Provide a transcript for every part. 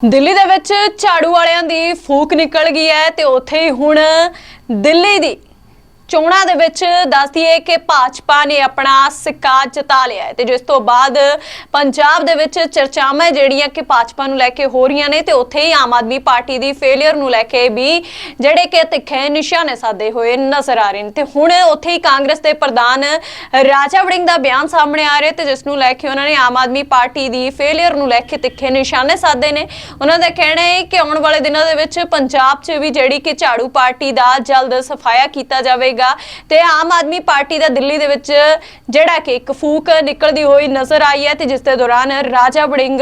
ਦਿੱਲੀ ਦੇ ਵਿੱਚ ਝਾੜੂ ਵਾਲਿਆਂ ਦੀ ਫੂਕ ਨਿਕਲ ਗਈ ਹੈ ਤੇ ਉੱਥੇ ਹੀ ਹੁਣ ਦਿੱਲੀ ਦੀ ਚੋਣਾਂ ਦੇ ਵਿੱਚ ਦੱਸਦੀਏ ਕਿ ਭਾਜਪਾ ਨੇ ਆਪਣਾ ਸਿੱਕਾ ਜਤਾ ਲਿਆ ਹੈ ਤੇ ਜਿਸ ਤੋਂ ਬਾਅਦ ਪੰਜਾਬ ਦੇ ਵਿੱਚ ਚਰਚਾਵਾਂ ਜਿਹੜੀਆਂ ਕਿ ਭਾਜਪਾ ਨੂੰ ਲੈ ਕੇ ਹੋ ਰਹੀਆਂ ਨੇ ਤੇ ਉੱਥੇ ਹੀ ਆਮ ਆਦਮੀ ਪਾਰਟੀ ਦੀ ਫੇਲਿਅਰ ਨੂੰ ਲੈ ਕੇ ਵੀ ਜਿਹੜੇ ਕਿ ਤਿੱਖੇ ਨਿਸ਼ਾਨੇ ਸਾਧੇ ਹੋਏ ਨਜ਼ਰ ਆ ਰਹੇ ਨੇ। ਤੇ ਹੁਣ ਉੱਥੇ ਹੀ ਕਾਂਗਰਸ ਦੇ ਪ੍ਰਧਾਨ ਰਾਜਾ ਵੜਿੰਗ ਦਾ ਬਿਆਨ ਸਾਹਮਣੇ ਆ ਰਿਹਾ ਤੇ ਜਿਸ ਨੂੰ ਲੈ ਕੇ ਉਹਨਾਂ ਨੇ ਆਮ ਆਦਮੀ ਪਾਰਟੀ ਦੀ ਫੇਲਿਅਰ ਨੂੰ ਲੈ ਕੇ ਤਿੱਖੇ ਨਿਸ਼ਾਨੇ ਸਾਧੇ ਨੇ। ਉਹਨਾਂ ਦਾ ਕਹਿਣਾ ਹੈ ਕਿ ਆਉਣ ਵਾਲੇ ਦਿਨਾਂ ਦੇ ਵਿੱਚ ਪੰਜਾਬ 'ਚ ਵੀ ਜਿਹੜੀ ਕਿ ਝਾੜੂ ਪਾਰਟੀ ਦਾ ਜਲਦ ਸਫਾਇਆ ਕੀਤਾ ਜਾਵੇਗਾ। ਤੇ ਆਮ ਆਦਮੀ ਪਾਰਟੀ ਦਾ ਦਿੱਲੀ ਦੇ ਵਿੱਚ ਜਿਹੜਾ ਕਿ ਇੱਕ ਫੂਕ ਨਿਕਲਦੀ ਹੋਈ ਨਜ਼ਰ ਆਈ ਹੈ ਤੇ ਜਿਸ ਦੇ ਦੌਰਾਨ ਰਾਜਾ ਵੜਿੰਗ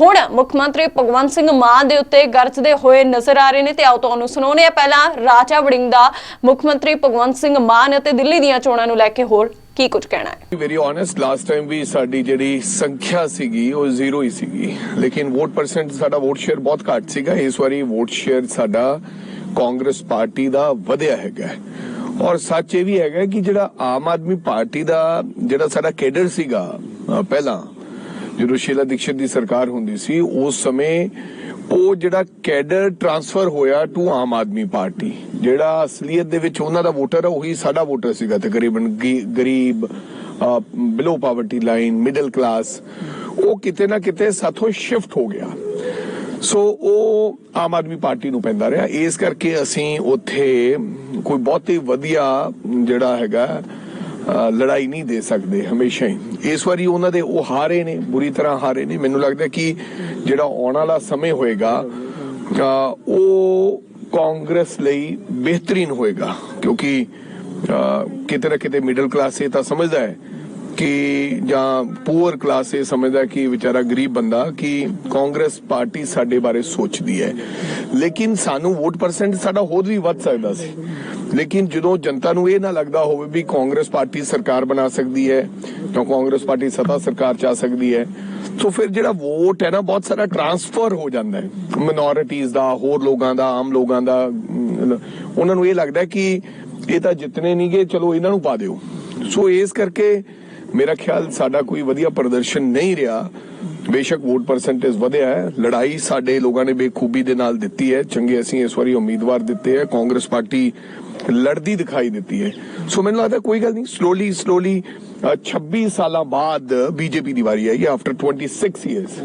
ਹੁਣ ਮੁੱਖ ਮੰਤਰੀ ਭਗਵੰਤ ਸਿੰਘ ਮਾਨ ਦੇ ਉੱਤੇ ਗਰਜਦੇ ਹੋਏ ਨਜ਼ਰ ਆ ਰਹੇ ਨੇ। ਤੇ ਆਓ ਤੁਹਾਨੂੰ ਸੁਣਾਉਂਦੇ ਆ ਪਹਿਲਾਂ ਰਾਜਾ ਵੜਿੰਗ ਦਾ ਮੁੱਖ ਮੰਤਰੀ ਭਗਵੰਤ ਸਿੰਘ ਮਾਨ ਅਤੇ ਦਿੱਲੀ ਦੀਆਂ ਚੋਣਾਂ ਨੂੰ ਲੈ ਕੇ ਹੋਰ ਕੀ ਕੁਝ ਕਹਿਣਾ ਹੈ। ਵੈਰੀ ਓਨੈਸਟ ਲਾਸਟ ਟਾਈਮ ਵੀ ਸਾਡੀ ਜਿਹੜੀ ਸੰਖਿਆ ਸੀਗੀ, ਉਹ ਜ਼ੀਰੋ ਹੀ ਸੀਗੀ। ਲੇਕਿਨ ਵੋਟ ਪਰਸੈਂਟ ਸਾਡਾ ਵੋਟ ਸ਼ੇਅਰ ਬਹੁਤ ਘੱਟ ਸੀਗਾ। ਇਸ ਵਾਰੀ ਵੋਟ ਸ਼ੇਅਰ ਸਾਡਾ ਕਾਂਗਰਸ ਪਾਰਟੀ ਦਾ ਵਧਿਆ ਹੈਗਾ। ਔਰ ਸੱਚ ਇਹ ਵੀ ਹੈਗਾ ਕਿ ਜਿਹੜਾ ਆਮ ਆਦਮੀ ਪਾਰਟੀ ਦਾ ਜਿਹੜਾ ਸਾਡਾ ਕੇਡਰ ਸੀਗਾ ਪਹਿਲਾਂ, ਜਦੋਂ ਸ਼ੀਲਾ ਦੀਕਸ਼ਿਤ ਦੀ ਸਰਕਾਰ ਹੁੰਦੀ ਸੀ, ਉਸ ਸਮੇਂ ਉਹ ਜਿਹੜਾ ਕੈਡਰ ਟਰਾਂਸਫਰ ਹੋਇਆ ਟੂ ਆਮ ਆਦਮੀ ਪਾਰਟੀ, ਜਿਹੜਾ ਅਸਲੀਅਤ ਦੇ ਵਿੱਚ ਉਹਨਾਂ ਦਾ ਵੋਟਰ ਹੈ ਉਹੀ ਸਾਡਾ ਵੋਟਰ ਸੀਗਾ ਤਕਰੀਬਨ ਗਰੀਬ below poverty line middle class ਉਹ ਕਿਤੇ ਨਾ ਕਿਤੇ ਸਾਥੋਂ ਸ਼ਿਫਟ ਹੋ ਗਿਆ। ਸੋ ਉਹ ਆਮ ਆਦਮੀ ਪਾਰਟੀ ਨੂੰ ਪੈਂਦਾ ਰਿਹਾ। ਇਸ ਕਰਕੇ ਅਸੀਂ ਉੱਥੇ ਕੋਈ ਬਹੁਤੀ ਵਧੀਆ ਜਿਹੜਾ ਹੈਗਾ ਲੜਾਈ ਨਹੀਂ ਦੇ ਸਕਦੇ ਹਮੇਸ਼ਾ ਹੀ। ਇਸ ਵਾਰੀ ਉਹਨਾਂ ਦੇ ਉਹ ਹਾਰੇ ਨੇ ਬੁਰੀ ਤਰ੍ਹਾਂ ਹਾਰੇ ਨੇ। ਮੈਨੂੰ ਲੱਗਦਾ ਕਿ ਜਿਹੜਾ ਆਉਣ ਵਾਲਾ ਸਮੇਂ ਹੋਏਗਾ ਅ, ਉਹ ਕਾਂਗਰਸ ਲਈ ਬਿਹਤਰੀਨ ਹੋਏਗਾ। ਕਿਉਂਕਿ ਕਿਤੇ ਨਾ ਕਿਤੇ ਮਿਡਲ ਕਲਾਸ ਇਹ ਤਾਂ ਸਮਝਦਾ ਹੈ ਕਿ ਜਾਂ ਪੂਅਰ ਕਲਾਸ ਇਹ ਸਮਝਦਾ ਕਿ ਵਿਚਾਰਾ ਗਰੀਬ ਬੰਦਾ ਕਿ ਕਾਂਗਰਸ ਪਾਰਟੀ ਸਾਡੇ ਬਾਰੇ ਸੋਚਦੀ ਹੈ। ਲੇਕਿਨ ਸਾਨੂੰ ਵੋਟ ਪਰਸੈਂਟ ਸਾਡਾ ਹੋਰ ਵੀ ਵੱਧ ਸਕਦਾ ਸੀ। ਲੇਕਿਨ ਜਦੋਂ ਜਨਤਾ ਨੂੰ ਇਹ ਨਾ ਲੱਗਦਾ ਹੋਵੇ ਵੀ ਕਾਂਗਰਸ ਪਾਰਟੀ ਸਰਕਾਰ ਬਣਾ ਸਕਦੀ ਹੈ ਤਾਂ ਕਾਂਗਰਸ ਪਾਰਟੀ ਸੱਤਾ ਸਰਕਾਰ ਚ ਆ ਸਕਦੀ ਹੈ ਸੋ ਫਿਰ ਜਿਹੜਾ ਵੋਟ ਹੈ ਨਾ ਬਹੁਤ ਸਾਰਾ ਟ੍ਰਾਂਸਫਰ ਹੋ ਜਾਂਦਾ ਹੈ। ਮਿਨੋਰਿਟੀਜ਼ ਦਾ ਹੋਰ ਲੋਕਾਂ ਦਾ ਆਮ ਲੋਕਾਂ ਦਾ ਅਮ, ਉਹਨਾਂ ਨੂੰ ਇਹ ਲੱਗਦਾ ਹੈ ਕਿ ਇਹ ਤਾਂ ਜਿੱਤਨੇ ਨਹੀਂਗੇ ਚਲੋ ਇਹਨਾਂ ਨੂੰ ਪਾ ਦਿਓ। ਸੋ ਇਸ ਕਰਕੇ ਮੇਰਾ ਖਿਆਲ ਸਾਡਾ ਕੋਈ ਵਧੀਆ ਪ੍ਰਦਰਸ਼ਨ ਨਹੀਂ ਰਿਹਾ। ਬੇਸ਼ੱਕ ਵੋਟ ਪਰਸੈਂਟੇਜ ਵਧਿਆ ਹੈ। ਲੜਾਈ ਸਾਡੇ ਲੋਕਾਂ ਨੇ ਬੇਖੂਬੀ ਦੇ ਨਾਲ ਦਿੱਤੀ ਹੈ। ਚੰਗੇ ਅਸੀਂ ਇਸ ਵਾਰੀ ਉਮੀਦਵਾਰ ਦਿੱਤੇ ਹੈ। ਕਾਂਗਰਸ ਪਾਰਟੀ ਲੜਦੀ ਦਿਖਾਈ ਦਿੱਤੀ ਹੈ। ਸੋ ਮੈਨੂੰ ਲੱਗਦਾ ਕੋਈ ਗੱਲ ਨਹੀਂ। ਸਲੋਲੀ ਸਲੋਲੀ 26 ਸਾਲਾਂ ਬਾਅਦ ਬੀਜੇਪੀ ਦੀ ਵਾਰੀ ਆਈ ਹੈ। ਆਫਟਰ 26 ਇਅਰਸ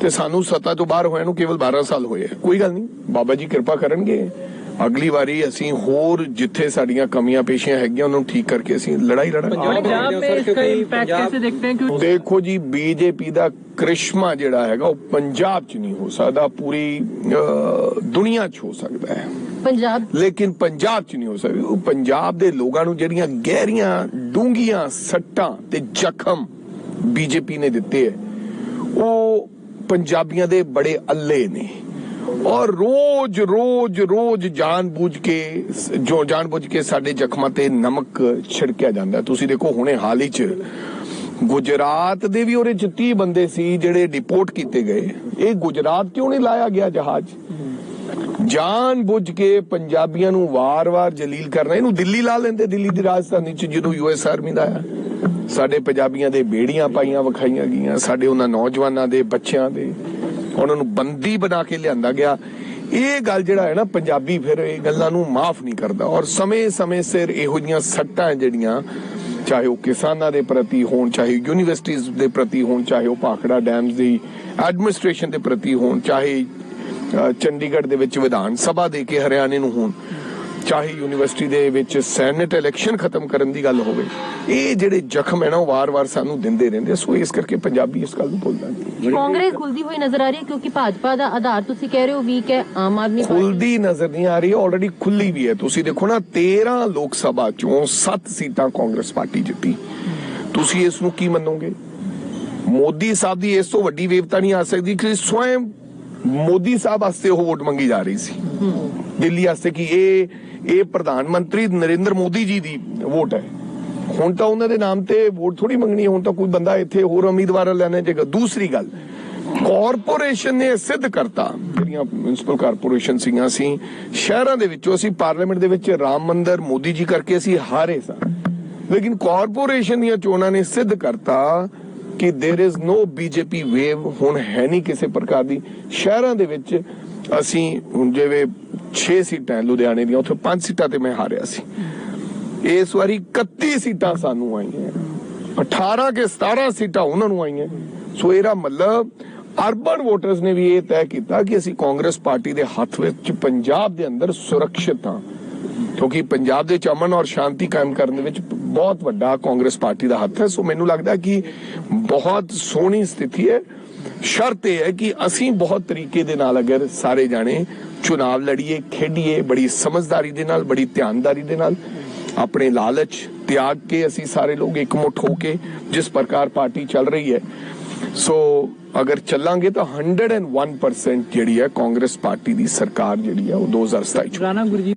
ਤੇ ਸਾਨੂੰ ਸੱਤਾ ਤੋਂ ਬਾਹਰ ਹੋਇਆ ਨੂੰ ਕੇਵਲ 12 ਸਾਲ ਹੋਏ ਕੋਈ ਗੱਲ ਨਹੀਂ। ਬਾਬਾ ਜੀ ਕਿਰਪਾ ਕਰਨਗੇ। ਅਗਲੀ ਵਾਰੀ ਅਸੀਂ ਹੋਰ ਜਿੱਥੇ ਸਾਡੀਆਂ ਕਮੀਆਂ ਪੇਸ਼ੀਆਂ ਹੈਗੀਆਂ ਉਹਨਾਂ ਨੂੰ ਠੀਕ ਕਰਕੇ ਅਸੀਂ ਲੜਾਈ ਲੜਾਂਗੇ। ਦੇਖੋ ਜੀ ਬੀਜੇਪੀ ਦਾ ਕ੍ਰਿਸ਼ਮਾ ਜਿਹੜਾ ਹੈਗਾ ਉਹ ਪੰਜਾਬ 'ਚ ਨਹੀਂ ਹੋ ਸਕਦਾ ਪੂਰੀ ਦੁਨੀਆ 'ਚ ਹੋ ਸਕਦਾ ਹੈ। ਪੰਜਾਬ ਲੇਕਿਨ ਪੰਜਾਬ 'ਚ ਨਹੀਂ ਹੋ ਸਕਦਾ। ਉਹ ਪੰਜਾਬ ਦੇ ਲੋਕਾਂ ਨੂੰ ਜਿਹੜੀਆਂ ਗਹਿਰੀਆਂ ਡੂੰਗੀਆਂ ਸੱਟਾਂ ਤੇ ਜ਼ਖਮ ਬੀਜੇਪੀ ਨੇ ਦਿੱਤੇ ਹੈ ਉਹ ਪੰਜਾਬੀਆਂ ਦੇ ਬੜੇ ਅੱਲੇ ਨੇ। ਔਰ ਰੋਜ਼ ਰੋਜ਼ ਰੋਜ਼ ਜਾਣਬੁੱਝ ਕੇ, ਜੋ ਜਾਣਬੁੱਝ ਕੇ ਸਾਡੇ ਜ਼ਖਮਾਂ ਤੇ ਨਮਕ ਛਿੜਕਿਆ ਜਾਂਦਾ ਤੁਸੀਂ ਦੇਖੋ, ਹੁਣੇ ਹਾਲ ਹੀ 'ਚ ਗੁਜਰਾਤ ਦੇ ਵੀ ਉਹਦੇ 'ਚ 30 ਬੰਦੇ ਸੀ ਜਿਹੜੇ ਡਿਪੋਰਟ ਕੀਤੇ ਗਏ। ਇਹ ਗੁਜਰਾਤ ਕਿਉਂ ਨਹੀਂ ਲਾਇਆ ਗਿਆ ਜਹਾਜ਼? ਜਾਣ ਬੁੱਝ ਕੇ ਪੰਜਾਬੀਆਂ ਨੂੰ ਵਾਰ-ਵਾਰ ਜਲੀਲ ਕਰਨਾ ਇਹਨੂੰ ਦਿੱਲੀ ਲਾ ਲੈਂਦੇ, ਦਿੱਲੀ ਦੀ ਰਾਜਧਾਨੀ ਚ, ਜਦੋਂ ਯੂਐਸ ਆਰਮੀ ਦਾ ਆਇਆ। ਸਾਡੇ ਪੰਜਾਬੀਆਂ ਦੇ ਬੇੜੀਆਂ ਪਾਈਆਂ, ਵਿਖਾਈਆਂ ਗਈਆਂ। ਸਾਡੇ ਉਹਨਾਂ ਨੌਜਵਾਨਾਂ ਦੇ, ਬੱਚਿਆਂ ਦੇ। ਉਹਨਾਂ ਨੂੰ ਬੰਦੀ ਬਣਾ ਕੇ ਲਿਆਂਦਾ ਗਿਆ। ਇਹ ਗੱਲ ਜਿਹੜਾ ਹੈ ਨਾ ਪੰਜਾਬੀ ਫਿਰ ਇਹ ਗੱਲਾਂ ਨੂੰ ਮਾਫ ਨਹੀਂ ਕਰਦਾ। ਔਰ ਸਮੇਂ-ਸਮੇਂ ਸਿਰ ਇਹੋ ਜਿਹੀਆਂ ਸੱਟਾਂ ਜਿਹੜੀਆਂ ਚਾਹੇ ਉਹ ਕਿਸਾਨਾਂ ਦੇ ਪ੍ਰਤੀ ਹੋਣ ਚਾਹੇ ਯੂਨੀਵਰਸਿਟੀਆਂ ਦੇ ਪ੍ਰਤੀ ਹੋਣ ਚਾਹੇ ਉਹ ਭਾਖੜਾ ਡੈਮਸ ਦੀ ਐਡਮਿਨਿਸਟ੍ਰੇਸ਼ਨ ਦੇ ਪ੍ਰਤੀ ਹੋਣ ਚਾਹੇ ਅ, ਚੰਡੀਗੜ੍ਹ ਦੇ ਵਿੱਚ ਵਿਧਾਨ ਸਭਾ ਦੇ ਕੇ ਹਰਿਆਣੇ ਨੂੰ ਹੋਣ ਚਾਹੇ ਯੂਨੀਵਰਸਿਟੀ ਦੇ ਵਿੱਚ ਸੈਨੇਟ ਇਲੈਕਸ਼ਨ ਖਤਮ ਕਰਨ ਦੀ ਗੱਲ ਹੋਵੇ ਇਹ ਜਿਹੜੇ ਜ਼ਖਮ ਹੈ ਨਾ ਉਹ ਵਾਰ-ਵਾਰ ਸਾਨੂੰ ਦਿੰਦੇ ਰਹਿੰਦੇ। ਸੋ ਇਸ ਕਰਕੇ ਪੰਜਾਬੀ ਇਸ ਗੱਲ ਨੂੰ ਭੁੱਲਦਾ ਨਹੀਂ। ਕਾਂਗਰਸ ਖੁੱਲਦੀ ਹੋਈ ਨਜ਼ਰ ਆ ਰਹੀ ਹੈ ਕਿਉਂਕਿ ਭਾਜਪਾ ਦਾ ਆਧਾਰ ਤੁਸੀਂ ਕਹਿ ਰਹੇ ਹੋ ਵੀਕ ਹੈ ਆਮ ਆਦਮੀ ਪਾਰਟੀ ਖੁੱਲਦੀ ਨਜ਼ਰ ਨਹੀਂ ਆ ਰਹੀ ਆਲਰੇਡੀ ਖੁੱਲੀ ਵੀ ਹੈ। ਤੁਸੀਂ ਦੇਖੋ ਨਾ 13 ਲੋਕ ਸਭਾ ਚੋਂ 7 ਸੀਟਾਂ ਕਾਂਗਰਸ ਪਾਰਟੀ ਜਿੱਤੀ। ਤੁਸੀਂ ਇਸ ਨੂੰ ਕੀ ਮੰਨੋਗੇ? ਮੋਦੀ ਸਾਹਿਬ ਦੀ ਇਸ ਤੋਂ ਵੱਡੀ ਵੇਵਤਾ ਨਹੀਂ ਆ ਸਕਦੀ ਕਿ ਸਵੈਮ ਮੋਦੀ ਸਾਹਿਬ ਵਾਸਤੇ ਉਹ ਵੋਟ ਮੰਗੀ ਜਾ ਰਹੀ ਸੀ। ਦਿੱਲੀ ਵਾਸਤੇ ਕਿ ਇਹ ਇਹ ਪ੍ਰਧਾਨ ਮੰਤਰੀ ਨਰਿੰਦਰ ਮੋਦੀ ਜੀ ਦੀ ਵੋਟ ਹੈ। ਹੁਣ ਤਾਂ ਉਹਨਾਂ ਦੇ ਨਾਮ ਤੇ ਵੋਟ ਥੋੜੀ ਮੰਗਣੀ ਹੁਣ ਤਾਂ ਕੋਈ ਬੰਦਾ ਇੱਥੇ ਹੋਰ ਉਮੀਦਵਾਰ ਲੈਣੇ ਚਾਹੀਦਾ ਦੂਸਰੀ ਗੱਲ ਕਾਰਪੋਰੇਸ਼ਨ ਨੇ ਸਿੱਧ ਕਰਤਾ। ਜਿਹੜੀਆਂ ਮਿਊਨਿਸਪਲ ਕਾਰਪੋਰੇਸ਼ਨ ਸੀਗੀਆਂ ਸੀ, ਸ਼ਹਿਰਾਂ ਦੇ ਵਿੱਚੋਂ ਅਸੀਂ ਪਾਰਲੀਮੈਂਟ ਦੇ ਵਿੱਚ ਰਾਮ ਮੰਦਿਰ, ਮੋਦੀ ਜੀ ਕਰਕੇ ਅਸੀਂ ਹਾਰੇ ਸਾਂ। ਲੇਕਿਨ ਕਾਰਪੋਰੇਸ਼ਨ ਦੀਆਂ ਚੋਣਾਂ ਨੇ ਸਿੱਧ ਕਰਤਾ ਕਿ there is no BJP wave ਹੁਣ ਹੈ ਨਹੀਂ ਕਿਸੇ ਪ੍ਰਕਾਰ ਦੀ ਸ਼ਹਿਰਾਂ ਦੇ ਵਿੱਚ ਅਸੀਂ ਹੁਣ ਜਿਵੇਂ 6 ਸੀਟਾਂ ਹੈ ਲੁਧਿਆਣੇ ਦੀਆਂ ਉੱਥੇ 5 ਸੀਟਾਂ ਤੇ ਮੈਂ ਹਾਰਿਆ ਸੀ ਇਸ ਵਾਰੀ 31 ਸੀਟਾਂ ਸਾਨੂੰ ਆਈਆਂ 18 ਕੇ 17 ਸੀਟਾਂ ਉਹਨਾਂ ਨੂੰ ਆਈਆਂ ਸੋ ਇਹਦਾ ਮਤਲਬ ਅਰਬਨ ਵੋਟਰਸ ਨੇ ਵੀ ਇਹ ਤੈਅ ਕੀਤਾ ਕਿ ਅਸੀਂ ਕਾਂਗਰਸ ਪਾਰਟੀ ਦੇ ਹੱਥ ਵਿੱਚ ਪੰਜਾਬ ਦੇ ਅੰਦਰ ਸੁਰੱਖਿਅਤ ਹਾਂ ਕਿਉਂਕਿ ਪੰਜਾਬ ਦੇ ਵਿੱਚ ਅਮਨ ਔਰ ਸ਼ਾਂਤੀ ਕਾਇਮ ਕਰਨ ਦੇ ਵਿੱਚ ਬਹੁਤ ਵੱਡਾ ਕਾਂਗਰਸ ਪਾਰਟੀ ਦਾ ਹੱਥ ਹੈ, ਸੋ ਮੈਨੂੰ ਲੱਗਦਾ ਕਿ ਬਹੁਤ ਸੋਹਣੀ ਸਥਿਤੀ ਹੈ। ਸ਼ਰਤ ਇਹ ਹੈ ਕਿ ਅਸੀਂ ਬਹੁਤ ਤਰੀਕੇ ਦੇ ਨਾਲ ਅਗਰ ਸਾਰੇ ਜਾਣੇ ਚੁਣਾਵ ਲੜੀਏ, ਖੇਡੀਏ, ਬੜੀ ਸਮਝਦਾਰੀ ਦੇ ਨਾਲ, ਬੜੀ ਧਿਆਨਦਾਰੀ ਦੇ ਨਾਲ, ਆਪਣੇ ਲਾਲਚ ਤਿਆਗ ਕੇ ਅਸੀਂ ਸਾਰੇ ਲੋਕ ਇਕਮੁੱਠ ਹੋ ਕੇ ਜਿਸ ਪ੍ਰਕਾਰ ਪਾਰਟੀ ਚੱਲ ਰਹੀ ਹੈ, ਸੋ ਅਗਰ ਚੱਲਾਂਗੇ ਤਾਂ 101% ਜਿਹੜੀ ਹੈ ਕਾਂਗਰਸ ਪਾਰਟੀ ਦੀ ਸਰਕਾਰ ਜਿਹੜੀ ਹੈ ਉਹ 2027 ਚ ਰਾਣਾ ਗੁਰਜੀਤ